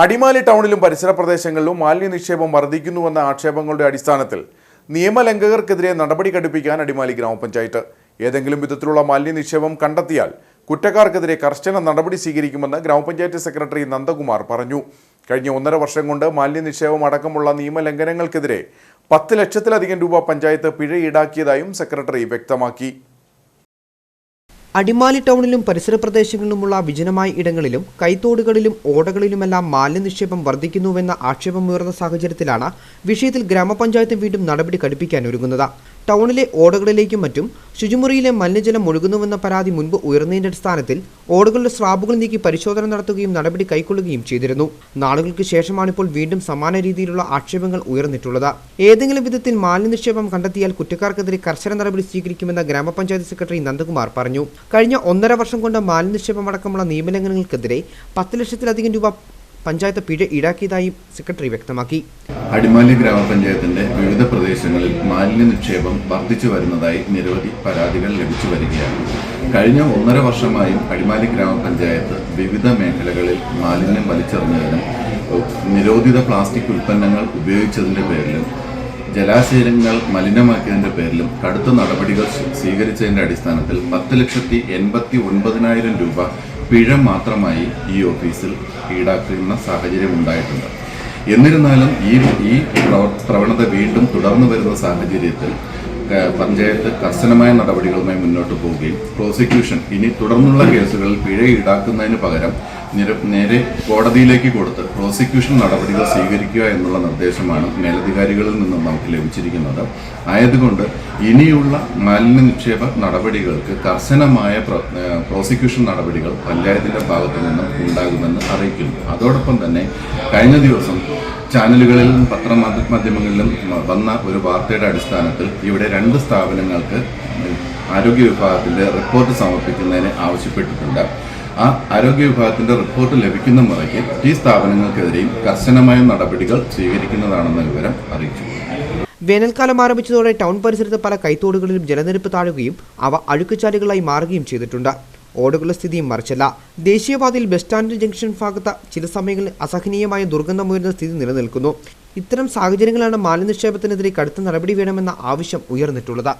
അടിമാലി ടൗണിലും പരിസര പ്രദേശങ്ങളിലും മാലിന്യ നിക്ഷേപം വർദ്ധിക്കുന്നുവെന്ന ആക്ഷേപങ്ങളുടെ അടിസ്ഥാനത്തിൽ നിയമലംഘകർക്കെതിരെ നടപടി ഘടിപ്പിക്കാൻ അടിമാലി ഗ്രാമപഞ്ചായത്ത്. ഏതെങ്കിലും വിധത്തിലുള്ള മാലിന്യ നിക്ഷേപം കണ്ടെത്തിയാൽ കുറ്റക്കാർക്കെതിരെ കർശന നടപടി സ്വീകരിക്കുമെന്ന് ഗ്രാമപഞ്ചായത്ത് സെക്രട്ടറി നന്ദകുമാർ പറഞ്ഞു. കഴിഞ്ഞ ഒന്നര വർഷം കൊണ്ട് മാലിന്യ നിക്ഷേപം അടക്കമുള്ള നിയമലംഘനങ്ങൾക്കെതിരെ പത്ത് ലക്ഷത്തിലധികം രൂപ പഞ്ചായത്ത് പിഴ ഈടാക്കിയതായും സെക്രട്ടറി വ്യക്തമാക്കി. അടിമാലി ടൗണിലും പരിസര പ്രദേശങ്ങളിലുമുള്ള വിജനമായ ഇടങ്ങളിലും കൈത്തോടുകളിലും ഓടകളിലുമെല്ലാം മാലിന്യനിക്ഷേപം വർദ്ധിക്കുന്നുവെന്ന ആക്ഷേപമുയർന്ന സാഹചര്യത്തിലാണ് വിഷയത്തിൽ ഗ്രാമപഞ്ചായത്ത് വീണ്ടും നടപടി കടുപ്പിക്കാൻ ഒരുങ്ങുന്നത്. ടൗണിലെ ഓടകളിലേക്കും മറ്റും ശുചിമുറിയിലെ മലിനജലം ഒഴുകുന്നുവെന്ന പരാതി മുൻപ് ഉയർന്നതിന്റെ അടിസ്ഥാനത്തിൽ ഓടകളുടെ സ്ലാബുകൾ നീക്കി പരിശോധന നടത്തുകയും നടപടി കൈക്കൊള്ളുകയും ചെയ്തിരുന്നു. നാളുകൾക്ക് ശേഷമാണിപ്പോൾ വീണ്ടും സമാന രീതിയിലുള്ള ആക്ഷേപങ്ങൾ ഉയർന്നിട്ടുള്ളത്. ഏതെങ്കിലും വിധത്തിൽ മാലിന്യനിക്ഷേപം കണ്ടെത്തിയാൽ കുറ്റക്കാർക്കെതിരെ കർശന നടപടി സ്വീകരിക്കുമെന്ന് ഗ്രാമപഞ്ചായത്ത് സെക്രട്ടറി നന്ദകുമാർ പറഞ്ഞു. കഴിഞ്ഞ ഒന്നര വർഷം കൊണ്ട് മാലിന്യനിക്ഷേപം അടക്കമുള്ള നിയമലംഘനങ്ങൾക്കെതിരെ പത്ത് ലക്ഷത്തിലധികം രൂപ പഞ്ചായത്ത് പിഴ ഈടാക്കിയതായും സെക്രട്ടറി വ്യക്തമാക്കി. അടിമാലി ഗ്രാമപഞ്ചായത്തിന്റെ വിവിധ പ്രദേശങ്ങളിൽ മാലിന്യ നിക്ഷേപം വർദ്ധിച്ചു വരുന്നതായി നിരവധി പരാതികൾ ലഭിച്ചു വരികയാണ്. കഴിഞ്ഞ ഒന്നര വർഷമായും അടിമാലി ഗ്രാമപഞ്ചായത്ത് വിവിധ മേഖലകളിൽ മാലിന്യം വലിച്ചെറിഞ്ഞതിനും നിരോധിത പ്ലാസ്റ്റിക് ഉൽപ്പന്നങ്ങൾ ഉപയോഗിച്ചതിന്റെ പേരിലും ജലാശയങ്ങൾ മലിനമാക്കിയതിന്റെ പേരിലും കടുത്ത നടപടികൾ സ്വീകരിച്ചതിന്റെ അടിസ്ഥാനത്തിൽ പത്ത് ലക്ഷത്തി എൺപത്തി ഒൻപതിനായിരം രൂപ പിഴ മാത്രമായി ഈ ഓഫീസിൽ ഈടാക്കുന്ന സാഹചര്യം ഉണ്ടായിട്ടുണ്ട് എന്നിരുന്നാലും ഈ ഈ പ്രവ- പ്രവണത വീണ്ടും തുടർന്നു വരുന്ന സാഹചര്യത്തിൽ പഞ്ചായത്ത് കർശനമായ നടപടികളുമായി മുന്നോട്ട് പോവുകയും പ്രോസിക്യൂഷൻ ഇനി തുടർന്നുള്ള കേസുകളിൽ പിഴ ഈടാക്കുന്നതിന് പകരം നിര കോടതിയിലേക്ക് കൊടുത്ത് പ്രോസിക്യൂഷൻ നടപടികൾ സ്വീകരിക്കുക എന്നുള്ള നിർദ്ദേശമാണ് മേലധികാരികളിൽ നിന്നും നമുക്ക് ലഭിച്ചിരിക്കുന്നത്. ആയതുകൊണ്ട് ഇനിയുള്ള മാലിന്യ നിക്ഷേപ നടപടികൾക്ക് കർശനമായ പ്രോസിക്യൂഷൻ നടപടികൾ പഞ്ചായത്തിന്റെ ഭാഗത്തു നിന്നും ഉണ്ടാകുമെന്ന് അറിയിക്കുന്നു. അതോടൊപ്പം തന്നെ കഴിഞ്ഞ ദിവസം ചാനലുകളിലും പത്രമാധ്യമങ്ങളിലും വന്ന ഒരു വാർത്തയുടെ അടിസ്ഥാനത്തിൽ ഇവിടെ രണ്ട് സ്ഥാപനങ്ങൾക്ക് ആരോഗ്യ വിഭാഗത്തിന്റെ റിപ്പോർട്ട് സമർപ്പിക്കുന്നതിന് ആവശ്യപ്പെട്ടിട്ടുണ്ട്. ആ ആരോഗ്യ വിഭാഗത്തിന്റെ റിപ്പോർട്ട് ലഭിക്കുന്ന മുറയ്ക്ക് ഈ സ്ഥാപനങ്ങൾക്കെതിരെയും കർശനമായ നടപടികൾ സ്വീകരിക്കുന്നതാണെന്ന വിവരം അറിയിച്ചു. വേനൽക്കാലം ആരംഭിച്ചതോടെ ടൗൺ പരിസരത്ത് പല കൈത്തോടുകളിലും ജലനിരപ്പ് താഴുകയും അവ അഴുക്കുചാലുകളായി മാറുകയും ചെയ്തിട്ടുണ്ട്. ഓടുകളുടെ സ്ഥിതിയും മറിച്ചല്ല. ദേശീയപാതയിൽ ബസ് സ്റ്റാൻഡ് ജംഗ്ഷൻ ഭാഗത്ത് ചില സമയങ്ങളിൽ അസഹനീയമായ ദുർഗന്ധമുയരുന്ന സ്ഥിതി നിലനിൽക്കുന്നു. ഇത്തരം സാഹചര്യങ്ങളാണ് മാലിനിക്ഷേപത്തിനെതിരെ കടുത്ത നടപടി വേണമെന്ന ആവശ്യം ഉയർന്നിട്ടുള്ളത്.